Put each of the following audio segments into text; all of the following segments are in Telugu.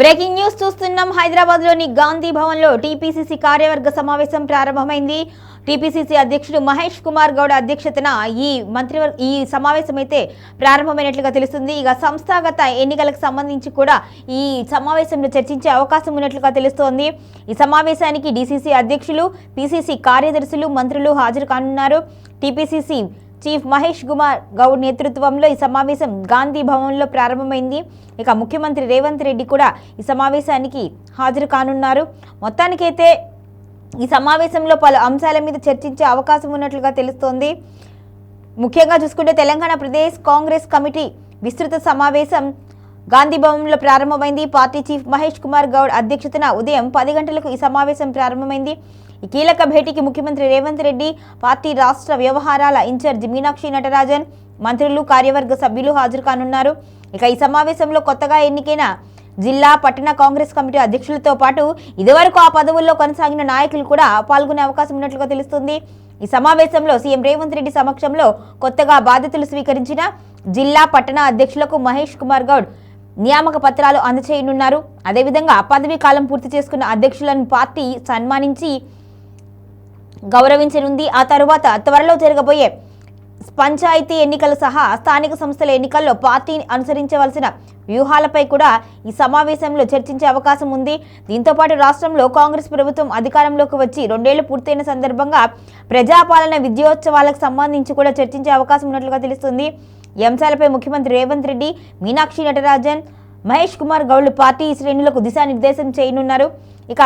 బ్రేకింగ్ న్యూస్ చూస్తున్నాం. హైదరాబాద్లోని గాంధీ భవన్లో టీపీసీసీ కార్యవర్గ సమావేశం ప్రారంభమైంది. టీపీసీసీ అధ్యక్షుడు మహేష్ కుమార్ గౌడ్ అధ్యక్షతన ఈ మంత్రివర్గ ఈ సమావేశం అయితే ప్రారంభమైనట్లుగా తెలుస్తుంది. ఇక సంస్థాగత ఎన్నికలకు సంబంధించి కూడా ఈ సమావేశంలో చర్చించే అవకాశం ఉన్నట్లుగా తెలుస్తోంది. ఈ సమావేశానికి డీసీసీ అధ్యక్షులు పీసీసీ కార్యదర్శులు మంత్రులు హాజరు కానున్నారు. టీపీసీసీ చీఫ్ మహేష్ కుమార్ గౌడ్ నేతృత్వంలో ఈ సమావేశం గాంధీ భవన్లో ప్రారంభమైంది. ఇక ముఖ్యమంత్రి రేవంత్ రెడ్డి కూడా ఈ సమావేశానికి హాజరు కానున్నారు. మొత్తానికైతే ఈ సమావేశంలో పలు అంశాల మీద చర్చించే అవకాశం ఉన్నట్లుగా తెలుస్తోంది. ముఖ్యంగా చూసుకుంటే తెలంగాణ ప్రదేశ్ కాంగ్రెస్ కమిటీ విస్తృత సమావేశం గాంధీ భవన్లో ప్రారంభమైంది. పార్టీ చీఫ్ మహేష్ కుమార్ గౌడ్ అధ్యక్షతన ఉదయం పది గంటలకు ఈ సమావేశం ప్రారంభమైంది. ఈ కీలక భేటీకి ముఖ్యమంత్రి రేవంత్ రెడ్డి పార్టీ రాష్ట్ర వ్యవహారాల ఇన్ఛార్జ్ మీనాక్షి నటరాజన్ మంత్రులు కార్యవర్గ సభ్యులు హాజరు కానున్నారు. ఇక ఈ సమావేశంలో కొత్తగా ఎన్నికైన జిల్లా పట్టణ కాంగ్రెస్ కమిటీ అధ్యక్షులతో పాటు ఇదివరకు ఆ పదవుల్లో కొనసాగిన నాయకులు కూడా పాల్గొనే అవకాశం ఉన్నట్లుగా తెలుస్తుంది. ఈ సమావేశంలో సీఎం రేవంత్ రెడ్డి సమక్షంలో కొత్తగా బాధ్యతలు స్వీకరించిన జిల్లా పట్టణ అధ్యక్షులకు మహేష్ కుమార్ గౌడ్ నియామక పత్రాలు అందచేయనున్నారు. అదేవిధంగా పదవీ కాలం పూర్తి చేసుకున్న అధ్యక్షులను పార్టీ సన్మానించి గౌరవించనుంది. ఆ తరువాత త్వరలో జరగబోయే పంచాయతీ ఎన్నికలు సహా స్థానిక సంస్థల ఎన్నికల్లో పార్టీని అనుసరించవలసిన వ్యూహాలపై కూడా ఈ సమావేశంలో చర్చించే అవకాశం ఉంది. దీంతో పాటు రాష్ట్రంలో కాంగ్రెస్ ప్రభుత్వం అధికారంలోకి వచ్చి రెండేళ్ళు పూర్తయిన సందర్భంగా ప్రజాపాలన విద్యోత్సవాలకు సంబంధించి కూడా చర్చించే అవకాశం ఉన్నట్లుగా తెలుస్తుంది. ఈ అంశాలపై ముఖ్యమంత్రి రేవంత్ రెడ్డి మీనాక్షి నటరాజన్ మహేష్ కుమార్ గౌడ్లు పార్టీ శ్రేణులకు దిశానిర్దేశం చేయనున్నారు. ఇక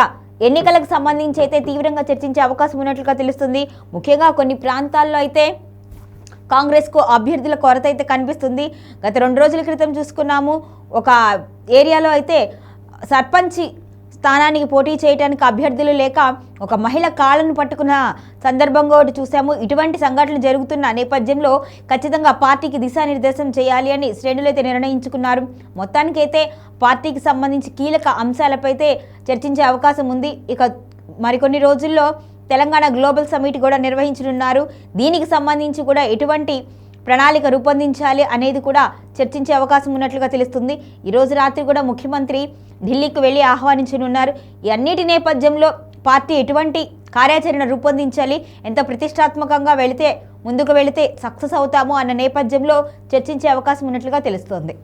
ఎన్నికలకు సంబంధించి అయితే తీవ్రంగా చర్చించే అవకాశం ఉన్నట్లుగా తెలుస్తుంది. ముఖ్యంగా కొన్ని ప్రాంతాల్లో అయితే కాంగ్రెస్కు అభ్యర్థుల కొరత అయితే కనిపిస్తుంది. గత రెండు రోజుల క్రితం చూసుకున్నాము. ఒక ఏరియాలో అయితే సర్పంచి స్థానానికి పోటీ చేయడానికి అభ్యర్థులు లేక ఒక మహిళ కాళ్ళను పట్టుకున్న సందర్భంగా ఒకటి చూసాము ఇటువంటి సంఘటనలు జరుగుతున్న నేపథ్యంలో ఖచ్చితంగా పార్టీకి దిశానిర్దేశం చేయాలి అని శ్రేణులు అయితే నిర్ణయించుకున్నారు. మొత్తానికైతే పార్టీకి సంబంధించి కీలక అంశాలపై అయితే చర్చించే అవకాశం ఉంది. ఇక మరికొన్ని రోజుల్లో తెలంగాణ గ్లోబల్ సమిట్ కూడా నిర్వహించనున్నారు. దీనికి సంబంధించి కూడా ఎటువంటి ప్రణాళిక రూపొందించాలి అనేది కూడా చర్చించే అవకాశం ఉన్నట్లుగా తెలుస్తుంది. ఈరోజు రాత్రి కూడా ముఖ్యమంత్రి ఢిల్లీకి వెళ్ళి ఆహ్వానించనున్నారు. ఈ అన్నిటి నేపథ్యంలో పార్టీ ఎటువంటి కార్యాచరణ రూపొందించాలి ఎంత ప్రతిష్టాత్మకంగా వెళితే ముందుకు వెళితే సక్సెస్ అవుతాము అన్న నేపథ్యంలో చర్చించే అవకాశం ఉన్నట్లుగా తెలుస్తోంది.